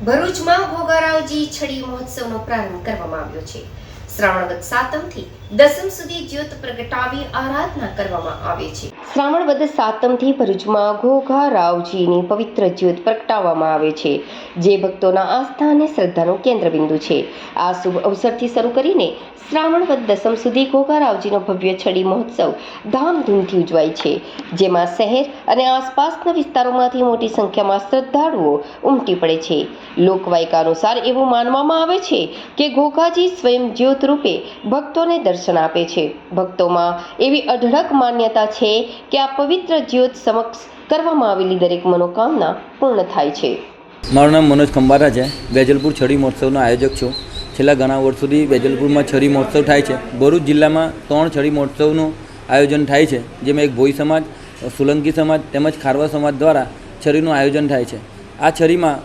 ભરૂચમાં ભોગારાવજી છડી મહોત્સવનો પ્રારંભ કરવામાં આવ્યો છે. શ્રાવણ વદ સાતમથી દસમ સુધી જ્યોત પ્રગટાવી આરાધના કરવામાં આવે છે. શ્રાવણ વદ સાતમથી ભરૂચમાં ઘોઘા રાવજીની પવિત્ર જ્યોત પ્રગટાવવામાં આવે છે. જે ભક્તોના આસ્થા અને શ્રદ્ધાનું કેન્દ્રબિંદુ છે. આ શુભ અવસરથી શરૂ કરીને શ્રાવણ વદ દસમ સુધી ઘોઘા રાવજીનો ભવ્ય છડી મહોત્સવ ધામધૂમથી ઉજવાય છે. જેમાં શહેર અને આસપાસના વિસ્તારોમાંથી મોટી સંખ્યામાં શ્રદ્ધાળુઓ ઉમટી પડે છે. લોકવાયકા અનુસાર એવું માનવામાં આવે છે કે ઘોઘાજી સ્વયં જ્યોત રૂપે ભક્તોને દર્શન આપે છે. ભક્તોમાં એવી અઢળક માન્યતા છે કે આ પવિત્ર જ્યોત સમક્ષ કરવામાં આવેલી દરેક મનોકામના પૂર્ણ થાય છે. મારું નામ મનોજ ખંભારા છે. વેજલપુર છડી મહોત્સવનો આયોજક છું. છેલ્લા ઘણા વર્ષ સુધી વેજલપુરમાં છડી મહોત્સવ થાય છે. ભરૂચ જિલ્લામાં ત્રણ છડી મહોત્સવનું આયોજન થાય છે, જેમાં એક ભોઈ સમાજ, સોલંકી સમાજ તેમજ ખારવા સમાજ દ્વારા છરીનું આયોજન થાય છે. આ છરીમાં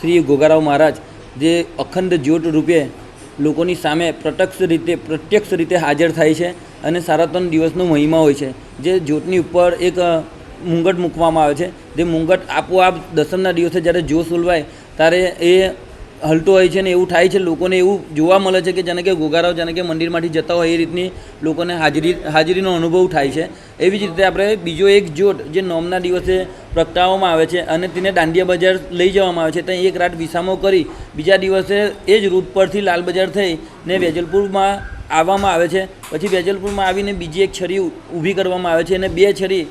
શ્રી ગોગારાવ મહારાજ જે અખંડ જ્યોત રૂપે લોકોની સામે પ્રત્યક્ષ રીતે પ્રત્યક્ષ રીતે હાજર થાય છે અને સારા ત્રણ દિવસનો મહિમા હોય છે. જે જ્યોતની ઉપર એક મુંગટ મૂકવામાં આવે છે. જે મુંગટ આપોઆપ દસમના દિવસે જ્યારે જોશ ઉલવાય ત્યારે એ હલતો હોય છે ને એવું થાય છે. લોકોને એવું જોવા મળે છે કે જાણે કે ગોગારાઓ જાણે કે મંદિરમાંથી જતા હોય એ રીતની લોકોને હાજરી, હાજરીનો અનુભવ થાય છે. એવી જ રીતે આપણે બીજો એક જ્યોત, જે નોમના દિવસે પ્રગટાવવામાં આવે છે અને તેને દાંડિયા બજાર લઈ જવામાં આવે છે. ત્યાં એક રાત વિસામો કરી બીજા દિવસે એ જ રૂટ પરથી લાલ બજાર થઈ ને વેજલપુરમાં આવવામાં આવે છે. પછી વેજલપુરમાં આવીને બીજી એક છરી ઊભી કરવામાં આવે છે અને બે છરી